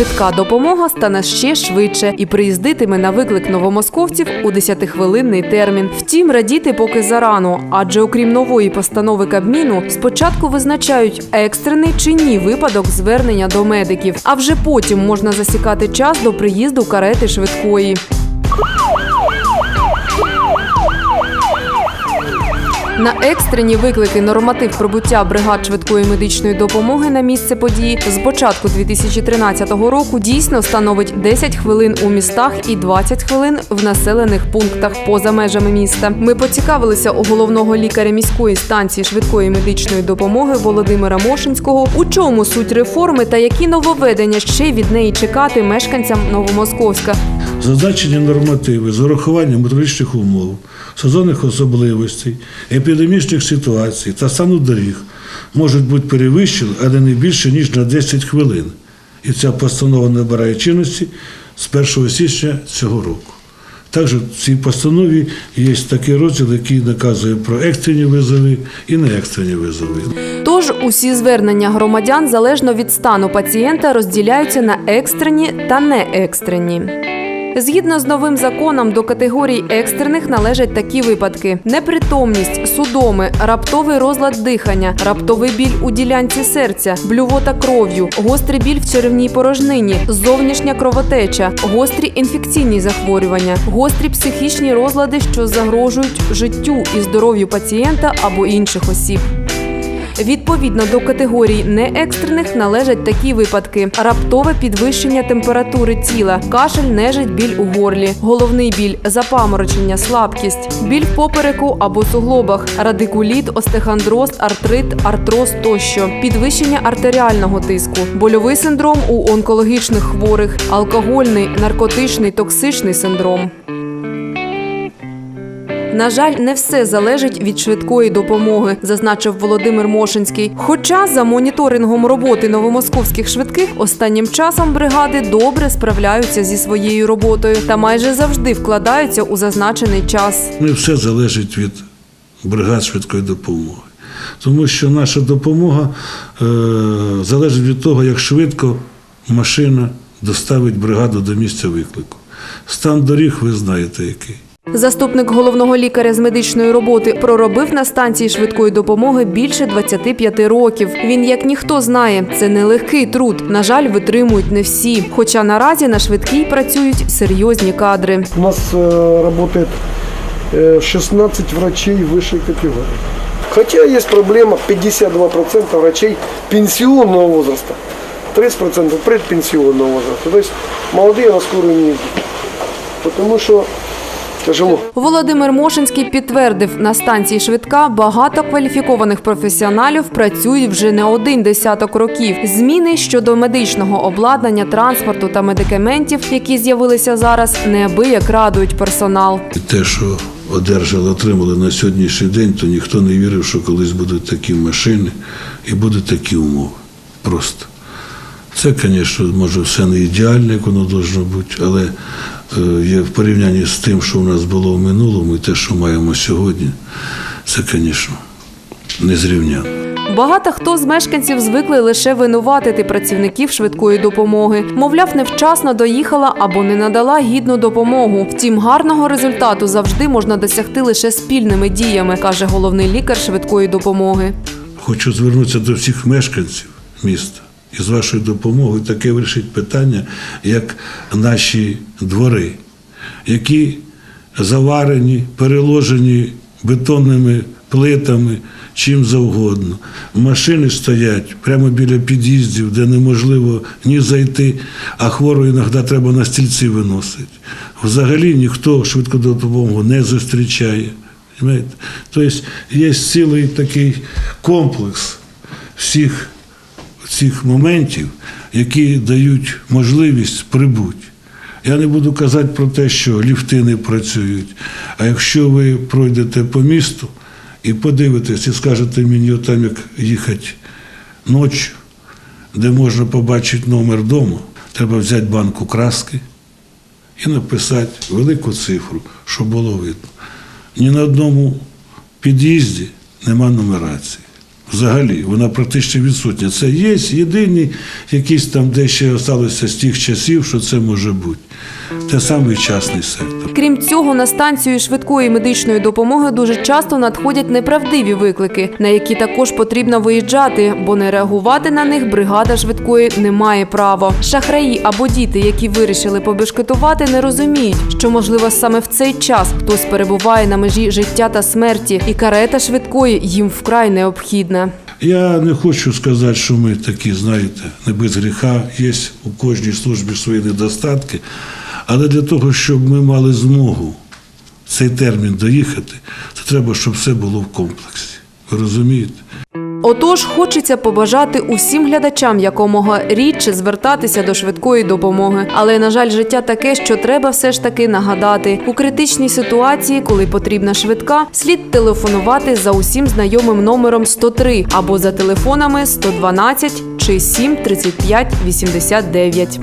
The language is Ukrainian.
Швидка допомога стане ще швидше і приїздитиме на виклик новомосковців у 10-хвилинний термін. Втім, радіти поки зарано, адже окрім нової постанови Кабміну, спочатку визначають екстрений чи ні випадок звернення до медиків, а вже потім можна засікати час до приїзду карети швидкої. На екстрені виклики норматив прибуття бригад швидкої медичної допомоги на місце події з початку 2013 року дійсно становить 10 хвилин у містах і 20 хвилин в населених пунктах поза межами міста. Ми поцікавилися у головного лікаря міської станції швидкої медичної допомоги Володимира Мошинського, у чому суть реформи та які нововведення ще від неї чекати мешканцям Новомосковська. Зазначені нормативи з урахуванням метеорологічних умов, сезонних особливостей, епідемічних ситуацій та стану доріг можуть бути перевищені, але не більше ніж на 10 хвилин. І ця постанова набирає чинності з 1 січня цього року. Також в цій постанові є такий розділ, який наказує про екстрені визови і неекстрені визови. Тож усі звернення громадян залежно від стану пацієнта розділяються на екстрені та неекстрені. Згідно з новим законом, до категорій екстрених належать такі випадки: непритомність, судоми, раптовий розлад дихання, раптовий біль у ділянці серця, блювота кров'ю, гострий біль в черевній порожнині, зовнішня кровотеча, гострі інфекційні захворювання, гострі психічні розлади, що загрожують життю і здоров'ю пацієнта або інших осіб. Відповідно до категорій неекстрених належать такі випадки: раптове підвищення температури тіла, кашель, нежить, біль у горлі, головний біль, запаморочення, слабкість, біль в попереку або суглобах, радикуліт, остехондроз, артрит, артроз тощо, підвищення артеріального тиску, больовий синдром у онкологічних хворих, алкогольний, наркотичний, токсичний синдром. На жаль, не все залежить від швидкої допомоги, зазначив Володимир Мошинський. Хоча за моніторингом роботи новомосковських швидких останнім часом бригади добре справляються зі своєю роботою та майже завжди вкладаються у зазначений час. Не все залежить від бригад швидкої допомоги. Тому що наша допомога е, залежить від того, як швидко машина доставить бригаду до місця виклику. Стан доріг ви знаєте який. Заступник головного лікаря з медичної роботи проробив на станції швидкої допомоги більше 25 років. Він як ніхто знає, це нелегкий труд. На жаль, витримують не всі. Хоча наразі на швидкій працюють серйозні кадри. У нас э, работает э, 16 врачей высшей категории. Хотя есть проблема 52% врачей пенсионного возраста, 30% предпенсионного возраста. То есть молодые на скорую не идут. Потому что тяжело. Володимир Мошинський підтвердив, на станції швидка багато кваліфікованих професіоналів працюють вже не один десяток років. Зміни щодо медичного обладнання, транспорту та медикаментів, які з'явилися зараз, неабияк радують персонал. І те, що одержали, отримали на сьогоднішній день, то ніхто не вірив, що колись будуть такі машини і будуть такі умови. Просто. Це, звісно, може все не ідеально, як воно должно бути, але є в порівнянні з тим, що у нас було в минулому, і те, що маємо сьогодні, це, звісно, незрівняно. Багато хто з мешканців звикли лише винуватити працівників швидкої допомоги. Мовляв, невчасно доїхала або не надала гідну допомогу. Втім, гарного результату завжди можна досягти лише спільними діями, каже головний лікар швидкої допомоги. Хочу звернутися до всіх мешканців міста і з вашою допомогою таке вирішить питання, як наші двори, які заварені, переложені бетонними плитами, чим завгодно. Машини стоять прямо біля під'їздів, де неможливо ні зайти, а хвору іноді треба на стільці виносити. Взагалі ніхто швидку допомогу не зустрічає. Тобто є цілий такий комплекс всіх цих моментів, які дають можливість прибути. Я не буду казати про те, що ліфти не працюють. А якщо ви пройдете по місту і подивитесь, і скажете мені, там як їхати ночі, де можна побачити номер дому, треба взяти банку краски і написати велику цифру, щоб було видно. Ні на одному під'їзді нема нумерації. Взагалі, вона практично відсутня. Це є єдині якісь там, де ще залишилося з тих часів, що це може бути. Те саме і частний сектор. Крім цього, на станцію швидкої медичної допомоги дуже часто надходять неправдиві виклики, на які також потрібно виїжджати, бо не реагувати на них бригада швидкої не має права. Шахраї або діти, які вирішили побешкетувати, не розуміють, що можливо саме в цей час хтось перебуває на межі життя та смерті, і карета швидкої їм вкрай необхідна. Я не хочу сказати, що ми такі, знаєте, не без гріха. Є у кожній службі свої недостатки. Але для того, щоб ми мали змогу цей термін доїхати, то треба, щоб все було в комплексі. Ви розумієте? Отож, хочеться побажати усім глядачам якомога рідше звертатися до швидкої допомоги. Але на жаль, життя таке, що треба все ж таки нагадати у критичній ситуації, коли потрібна швидка, слід телефонувати за усім знайомим номером 103 або за телефонами 112 чи 7 35 89.